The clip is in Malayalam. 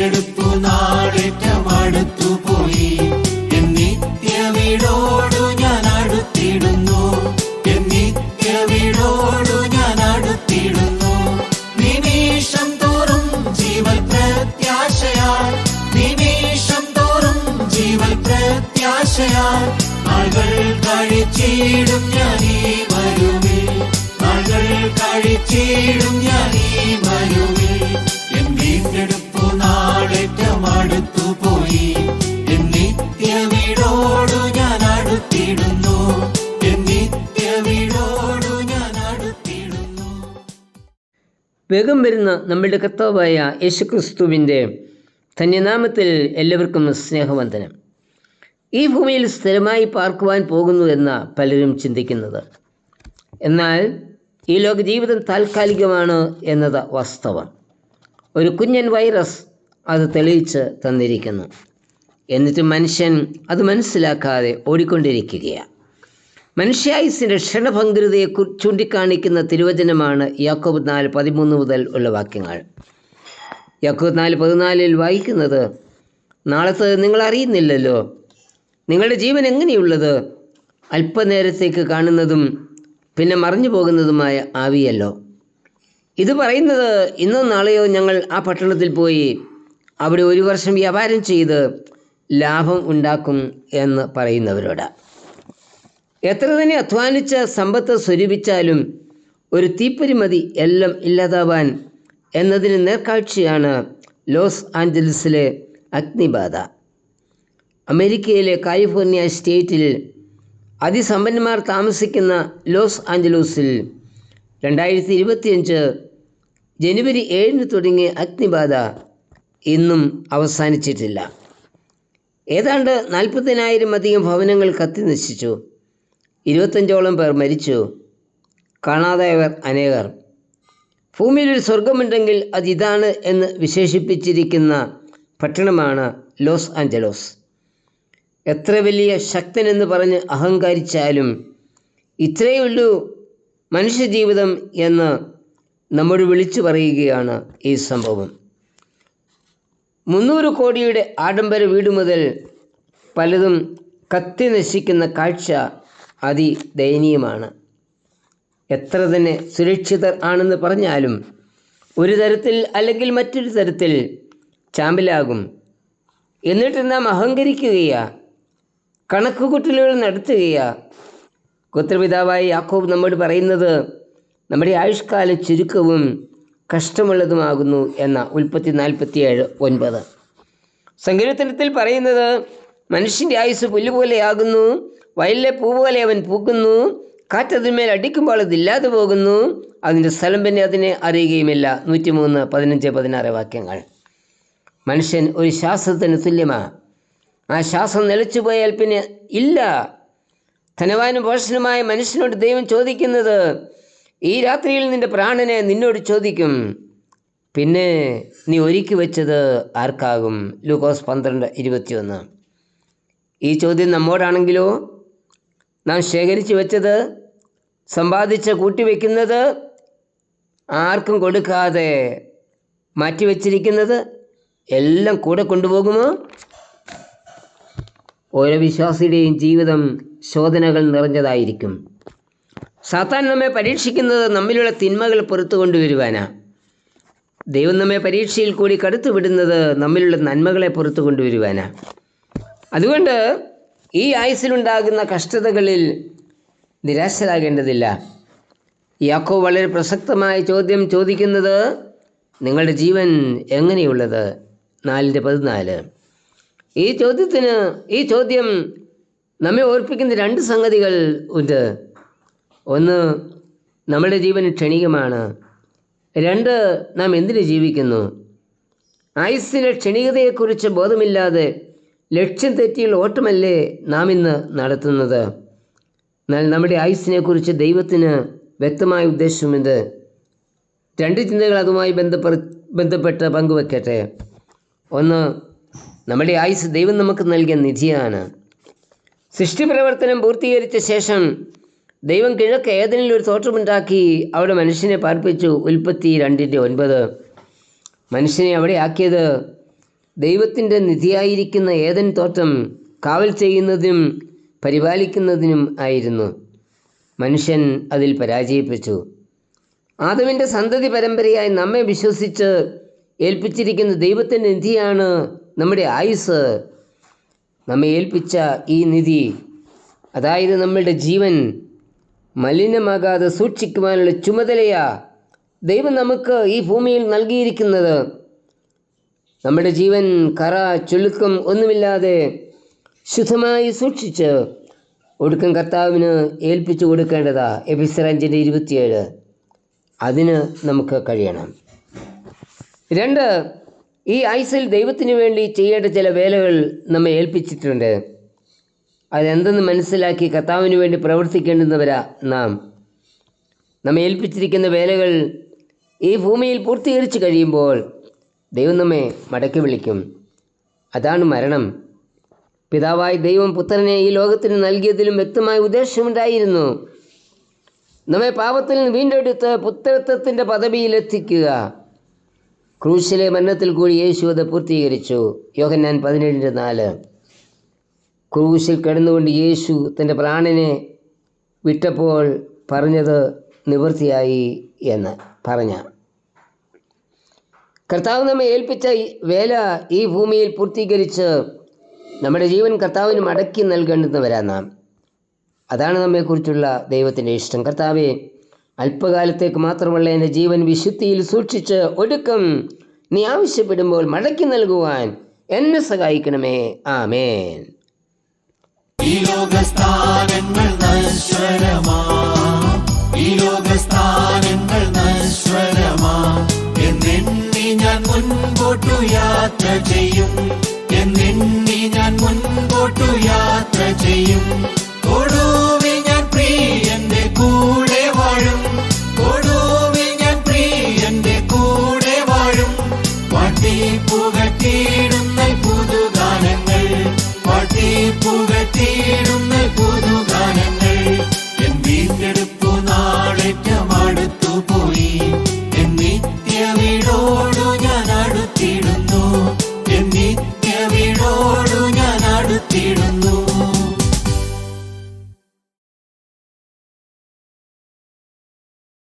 വീണ്ടെടുപ്പു നാടേറ്റം വേഗം വരുന്ന നമ്മളുടെ കർത്താവായ യേശുക്രിസ്തുവിന്റെ ധന്യനാമത്തിൽ എല്ലാവർക്കും സ്നേഹവന്ദനം. ഈ ഭൂമിയിൽ സ്ഥിരമായി പാർക്കുവാൻ പോകുന്നു എന്ന പലരും ചിന്തിക്കുന്നത്. എന്നാൽ ഈ ലോക ജീവിതം താൽക്കാലികമാണ് എന്നത് വാസ്തവം. ഒരു കുഞ്ഞൻ വൈറസ് അത് തെളിയിച്ച് തന്നിരിക്കുന്നു. എന്നിട്ട് മനുഷ്യൻ അത് മനസ്സിലാക്കാതെ ഓടിക്കൊണ്ടിരിക്കുകയാണ്. മനുഷ്യായുസിന്റെ ക്ഷണഭംഗുരതയെ ചൂണ്ടിക്കാണിക്കുന്ന തിരുവചനമാണ് യാക്കോബ് നാല് പതിമൂന്ന് മുതൽ ഉള്ള വാക്യങ്ങൾ. യാക്കോബ് നാല് പതിനാലിൽ വായിക്കുന്നത് നാളത്തെ നിങ്ങൾ അറിയുന്നില്ലല്ലോ. നിങ്ങളുടെ ജീവൻ എങ്ങനെയുള്ളത്? അല്പനേരത്തേക്ക് കാണുന്നതും പിന്നെ മറിഞ്ഞു പോകുന്നതുമായ ആവിയല്ലോ. ഇത് പറയുന്നത് ഇന്നോ നാളെയോ ഞങ്ങൾ ആ പട്ടണത്തിൽ പോയി അവിടെ ഒരു വർഷം വ്യാപാരം ചെയ്ത് ലാഭം ഉണ്ടാക്കും എന്ന് പറയുന്നവരോട്. എത്ര തന്നെ അധ്വാനിച്ച സമ്പത്ത് സ്വരൂപിച്ചാലും ഒരു തീപ്പരിമതി എല്ലാം ഇല്ലാതാവാൻ എന്നതിന് നേർക്കാഴ്ചയാണ് ലോസ് ആഞ്ചലസിലെ അഗ്നിബാധ. അമേരിക്കയിലെ കാലിഫോർണിയ സ്റ്റേറ്റിൽ അതിസമ്പന്നന്മാർ താമസിക്കുന്ന ലോസ് ആഞ്ചലൂസിൽ രണ്ടായിരത്തി ഇരുപത്തിയഞ്ച് ജനുവരി ഏഴിന് തുടങ്ങിയ അഗ്നിബാധ ഇന്നും അവസാനിച്ചിട്ടില്ല. ഏതാണ്ട് നാൽപ്പതിനായിരം അധികം ഭവനങ്ങൾ കത്തി നശിച്ചു ഇരുപത്തഞ്ചോളം പേർ മരിച്ചു. കാണാതായവർ അനേകർ. ഭൂമിയിൽ ഒരു സ്വർഗമുണ്ടെങ്കിൽ അത് ഇതാണ് എന്ന് വിശേഷിപ്പിച്ചിരിക്കുന്ന പട്ടണമാണ് ലോസ് ആഞ്ചലോസ്. എത്ര വലിയ ശക്തനെന്ന് പറഞ്ഞ് അഹങ്കരിച്ചാലും ഇത്രയേ ഉള്ളൂ മനുഷ്യജീവിതം എന്ന് നമ്മോട് വിളിച്ചു പറയുകയാണ് ഈ സംഭവം. മുന്നൂറ് കോടിയുടെ ആഡംബര വീട് മുതൽ പലതും കത്തി നശിക്കുന്ന കാഴ്ച അതിദയനീയമാണ്. എത്ര തന്നെ സുരക്ഷിതർ ആണെന്ന് പറഞ്ഞാലും ഒരു തരത്തിൽ അല്ലെങ്കിൽ മറ്റൊരു തരത്തിൽ ചാമ്പലാകും. എന്നിട്ട് നാം അഹങ്കരിക്കുകയാ. കണക്കുകൂട്ടലുകൾ നടത്തുകയാ. ഗോത്രപിതാവായ യാക്കോബ് നമ്മോട് പറയുന്നത് നമ്മുടെ ആയുഷ്കാല ചുരുക്കവും കഷ്ടമുള്ളതുമാകുന്നു എന്ന ഉൽപ്പത്തി നാൽപ്പത്തിയേഴ് ഒൻപത്. സങ്കീർത്തനത്തിൽ പറയുന്നത് മനുഷ്യന്റെ ആയുസ് പുല്ലുപോലെയാകുന്നു. വയലിലെ പൂപോലെ അവൻ പൂക്കുന്നു. കാറ്റതിന്മേൽ അടിക്കുമ്പോൾ അതില്ലാതെ പോകുന്നു. അതിന്റെ സ്ഥലം പിന്നെ അതിനെ അറിയുകയുമില്ല. നൂറ്റിമൂന്ന് പതിനഞ്ച് പതിനാറ് വാക്യങ്ങൾ. മനുഷ്യൻ ഒരു ശ്വാസത്തിന് തുല്യമാണ് ആ ശ്വാസം നിലച്ചു പോയാൽ പിന്നെ ഇല്ല. ധനവാനും പോഷനുമായ മനുഷ്യനോട് ദൈവം ചോദിക്കുന്നത് ഈ രാത്രിയിൽ നിന്റെ പ്രാണനെ നിന്നോട് ചോദിക്കും. പിന്നെ നീ ഒരുക്കി വെച്ചത് ആർക്കാകും? ലൂക്കോസ് പന്ത്രണ്ട് ഇരുപത്തിയൊന്ന്. ഈ ചോദ്യം നമ്മോടാണെങ്കിലോ? നാം ശേഖരിച്ചു വെച്ചത് സമ്പാദിച്ച് കൂട്ടിവെക്കുന്നത് ആർക്കും കൊടുക്കാതെ മാറ്റിവെച്ചിരിക്കുന്നത് എല്ലാം കൂടെ കൊണ്ടുപോകുമോ? ഓരോ വിശ്വാസിയുടെയും ജീവിതം ശോധനകൾ നിറഞ്ഞതായിരിക്കും. സാത്താൻ നമ്മെ പരീക്ഷിക്കുന്നത് നമ്മിലുള്ള തിന്മകൾ പുറത്തു കൊണ്ടുവരുവാനാ. ദൈവം നമ്മെ പരീക്ഷയിൽ കൂടി കടുത്തു വിടുന്നത് നമ്മിലുള്ള നന്മകളെ പുറത്തു കൊണ്ടുവരുവാനാ. അതുകൊണ്ട് ഈ ആയുസിലുണ്ടാകുന്ന കഷ്ടതകളിൽ നിരാശരാകേണ്ടതില്ല. യാക്കോ വളരെ പ്രസക്തമായ ചോദ്യം ചോദിക്കുന്നത് നിങ്ങളുടെ ജീവൻ എങ്ങനെയുള്ളത്? നാലിന്റെ പതിനാല്. ഈ ചോദ്യത്തിന് ഈ ചോദ്യം നമ്മെ ഓർപ്പിക്കുന്ന രണ്ട് സംഗതികൾ ഉണ്ട്. ഒന്ന് നമ്മുടെ ജീവൻ ക്ഷണികമാണ്. രണ്ട് നാം എന്തിനു ജീവിക്കുന്നു? ആയുസ്സിലെ ക്ഷണികതയെക്കുറിച്ച് ബോധമില്ലാതെ ലക്ഷ്യം തെറ്റിയുള്ള ഓട്ടമല്ലേ നാം ഇന്ന് നടത്തുന്നത്? എന്നാൽ നമ്മുടെ ആയുസ്സിനെക്കുറിച്ച് ദൈവത്തിന് വ്യക്തമായ ഉദ്ദേശമുണ്ട്. രണ്ട് ചിന്തകൾ അതുമായി ബന്ധപ്പെ ബന്ധപ്പെട്ട് പങ്കുവെക്കട്ടെ. ഒന്ന് നമ്മുടെ ആയുസ് ദൈവം നമുക്ക് നൽകിയ നിധിയാണ്. സൃഷ്ടിപ്രവർത്തനം പൂർത്തീകരിച്ച ശേഷം ദൈവം കിഴക്ക് ഏതെങ്കിലും ഒരു തോട്ടമുണ്ടാക്കി അവിടെ മനുഷ്യനെ പാർപ്പിച്ചു. ഉൽപ്പത്തി രണ്ടിന്റെ ഒൻപത്. മനുഷ്യനെ അവിടെ ആക്കിയത് ദൈവത്തിന്റെ നിധിയായിരിക്കുന്ന ഏതൻ തോട്ടം കാവൽ ചെയ്യുന്നതിനും പരിപാലിക്കുന്നതിനും ആയിരുന്നു. മനുഷ്യൻ അതിൽ പരാജയപ്പെട്ടു. ആദവിന്റെ സന്തതി പരമ്പരയായി നമ്മെ വിശ്വസിച്ച് ഏൽപ്പിച്ചിരിക്കുന്ന ദൈവത്തിന്റെ നിധിയാണ് നമ്മുടെ ആയുസ് നമ്മെ ഏൽപ്പിച്ച ഈ നിധി അതായത് നമ്മളുടെ ജീവൻ മലിനമാകാതെ സൂക്ഷിക്കുവാനുള്ള ചുമതലയാ ദൈവം നമുക്ക് ഈ ഭൂമിയിൽ നൽകിയിരിക്കുന്നത്. നമ്മുടെ ജീവൻ കറ ചുളുക്കം ഒന്നുമില്ലാതെ ശുദ്ധമായി സൂക്ഷിച്ച് ഒടുക്കം കർത്താവിന് ഏൽപ്പിച്ചു കൊടുക്കേണ്ടതാ എബിസറഞ്ചിന്റെ ഇരുപത്തിയേഴ്. അതിന് നമുക്ക് കഴിയണം. രണ്ട് ഈ ആയുസിൽ ദൈവത്തിന് വേണ്ടി ചെയ്യേണ്ട ചില വേലകൾ നമ്മെ ഏൽപ്പിച്ചിട്ടുണ്ട്. അതെന്തെന്ന് മനസ്സിലാക്കി കർത്താവിന് വേണ്ടി പ്രവർത്തിക്കേണ്ടുന്നവരാ നാം. നമ്മെ ഏൽപ്പിച്ചിരിക്കുന്ന വേലകൾ ഈ ഭൂമിയിൽ പൂർത്തീകരിച്ചു കഴിയുമ്പോൾ ദൈവം നമ്മെ മടക്കി വിളിക്കും. അതാണ് മരണം. പിതാവായ ദൈവം പുത്രനെ ഈ ലോകത്തിന് നൽകിയതിലും വ്യക്തമായ ഉദ്ദേശമുണ്ടായിരുന്നു. നമ്മെ പാപത്തിൽ നിന്ന് വീണ്ടെടുത്ത് പുത്രത്വത്തിന്റെ പദവിയിലെത്തിക്കുക ക്രൂശിലെ മരണത്തിൽ കൂടി യേശു അത് പൂർത്തീകരിച്ചു. യോഹന്നാൻ പതിനേഴിന്റെ നാല്. ക്രൂശിൽ കിടന്നുകൊണ്ട് യേശു തന്റെ പ്രാണനെ വിട്ടപ്പോൾ പറഞ്ഞത് നിവൃത്തിയായി എന്ന് പറഞ്ഞ കർത്താവ് നമ്മെ ഏൽപ്പിച്ച വേല ഈ ഭൂമിയിൽ പൂർത്തീകരിച്ച് നമ്മുടെ ജീവൻ കർത്താവിന് മടക്കി നൽകേണ്ടുന്നവരാ നാം. അതാണ് നമ്മെക്കുറിച്ചുള്ള ദൈവത്തിന്റെ ഇഷ്ടം. കർത്താവെ അല്പകാലത്തേക്ക് മാത്രമുള്ള എന്റെ ജീവൻ വിശുദ്ധിയിൽ സൂക്ഷിച്ച് ഒടുക്കം നീ ആവശ്യപ്പെടുമ്പോൾ മടക്കി നൽകുവാൻ എന്നെ സഹായിക്കണമേ. ആമേൻ. ഈ ലോകസ്ഥാനങ്ങൾ നശ്വരമാ. ഈ ലോകസ്ഥാനങ്ങൾ Brasil.